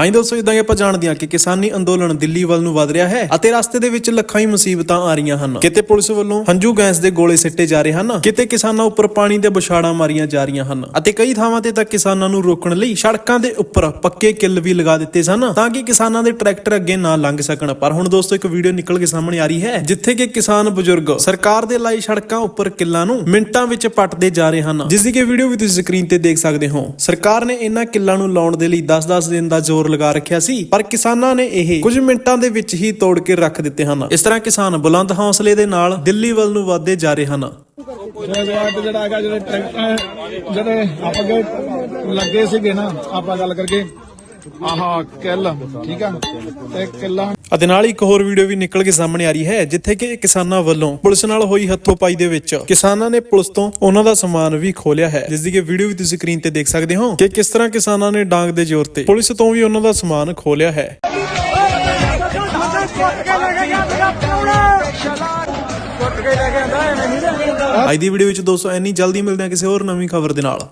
ਹਾਂਜੀ ਦੋਸਤੋ ਇਦਾਂ ਹੀ ਆਪਾਂ ਜਾਣਦੇ ਹਾਂ ਕਿ ਕਿਸਾਨੀ ਅੰਦੋਲਨ ਦਿੱਲੀ ਵੱਲ ਨੂੰ ਵਧ ਰਿਹਾ ਹੈ ਅਤੇ ਰਸਤੇ ਦੇ ਵਿੱਚ ਲੱਖਾਂ ਹੀ ਮੁਸੀਬਤਾਂ ਆ ਰਹੀਆਂ ਹਨ। ਕਿਤੇ ਪੁਲਿਸ ਵੱਲੋਂ ਹੰਝੂ ਗੈਸ ਦੇ ਗੋਲੇ ਸਿੱਟੇ ਜਾ ਰਹੇ ਹਨ, ਕਿਤੇ ਕਿਸਾਨਾਂ ਉੱਪਰ ਪਾਣੀ ਦੇ ਬੁਛਾੜਾਂ ਮਾਰੀਆਂ ਜਾ ਰਹੀਆਂ ਹਨ ਅਤੇ ਕਈ ਥਾਵਾਂ ਤੇ ਤਾਂ ਕਿਸਾਨਾਂ ਨੂੰ ਰੋਕਣ ਲਈ ਸੜਕਾਂ ਦੇ ਉੱਪਰ ਪੱਕੇ ਕਿੱਲ ਵੀ ਲਗਾ ਦਿੱਤੇ ਸਨ ਤਾਂ ਕਿ ਕਿਸਾਨਾਂ ਦੇ ਟਰੈਕਟਰ ਅੱਗੇ ਨਾ ਲੰਘ ਸਕਣ। ਪਰ ਹੁਣ ਦੋਸਤੋ ਇੱਕ ਵੀਡੀਓ ਨਿਕਲ ਕੇ ਸਾਹਮਣੇ ਆ ਰਹੀ ਹੈ, ਜਿੱਥੇ ਕਿ ਕਿਸਾਨ ਬਜ਼ੁਰਗ ਸਰਕਾਰ ਦੇ ਲਾਈ ਸੜਕਾਂ ਉੱਪਰ ਕਿੱਲਾਂ ਨੂੰ ਮਿੰਟਾਂ ਵਿੱਚ ਪੱਟਦੇ ਜਾ ਰਹੇ ਹਨ। ਜਿਸ ਦੀ ਕਿ ਵੀਡੀਓ ਵੀ ਤੁਸੀਂ ਸਕਰੀਨ ਤੇ ਦੇਖ ਸਕਦੇ ਹੋ। ਸਰਕਾਰ ਨੇ ਇਹਨਾਂ ਕਿੱਲਾਂ ਨੂੰ ਲਾਉਣ ਦੇ ਲਈ 10-10 ਦਿਨ ਦਾ ਜ਼ੋਰ ਲਗਾ ਰੱਖਿਆ ਸੀ, ਪਰ ਕਿਸਾਨਾਂ ਨੇ ਇਹ ਕੁਝ ਮਿੰਟਾਂ ਦੇ ਵਿੱਚ ਹੀ ਤੋੜ ਕੇ ਰੱਖ ਦਿੱਤੇ ਹਨ। ਇਸ ਤਰ੍ਹਾਂ ਕਿਸਾਨ ਬੁਲੰਦ ਹੌਸਲੇ ਦੇ ਨਾਲ ਦਿੱਲੀ ਵੱਲ ਨੂੰ ਵਧਦੇ ਜਾ ਰਹੇ ਹਨ। ਜਿਹੜਾ ਜਿਹੜਾ ਹੈਗਾ, ਜਿਹੜੇ ਟਰੈਕਟਰ, ਜਿਹੜੇ ਆਪਾਂ ਲੱਗੇ ਸੀਗੇ ਨਾ, ਆਪਾਂ ਗੱਲ ਕਰਕੇ ਆਹਾ ਕਿੱਲ ਠੀਕ ਆ? ਤੇ ਕਿੱਲਾ ਅਤੇ ਨਾਲ ਇੱਕ ਹੋਰ ਵੀਡੀਓ ਵੀ ਨਿਕਲ ਕੇ ਸਾਹਮਣੇ ਆ ਰਹੀ ਹੈ, ਜਿੱਥੇ ਕਿ ਕਿਸਾਨਾਂ ਵੱਲੋਂ ਪੁਲਿਸ ਨਾਲ ਹੋਈ ਹੱਥੋਂਪਾਈ ਦੇ ਵਿੱਚ ਕਿਸਾਨਾਂ ਨੇ ਪੁਲਿਸ ਤੋਂ ਉਹਨਾਂ ਦਾ ਸਮਾਨ ਵੀ ਖੋਲਿਆ ਹੈ। ਜਿਸ ਦੀ ਕਿ ਵੀਡੀਓ ਵੀ ਤੁਸੀਂ ਸਕਰੀਨ ਤੇ ਦੇਖ ਸਕਦੇ ਹੋ ਕਿ ਕਿਸ ਤਰ੍ਹਾਂ ਕਿਸਾਨਾਂ ਨੇ ਡਾਂਗ ਦੇ ਜ਼ੋਰ ਤੇ ਪੁਲਿਸ ਤੋਂ ਵੀ ਉਹਨਾਂ ਦਾ ਸਮਾਨ ਖੋਲਿਆ ਹੈ। ਅੱਜ ਦੀ ਵੀਡੀਓ ਵਿੱਚ ਦੋਸਤੋ ਇੰਨੀ ਜਲਦੀ ਮਿਲਦੇ ਹਾਂ ਕਿਸੇ ਹੋਰ ਨਵੀਂ ਖਬਰ ਦੇ ਨਾਲ।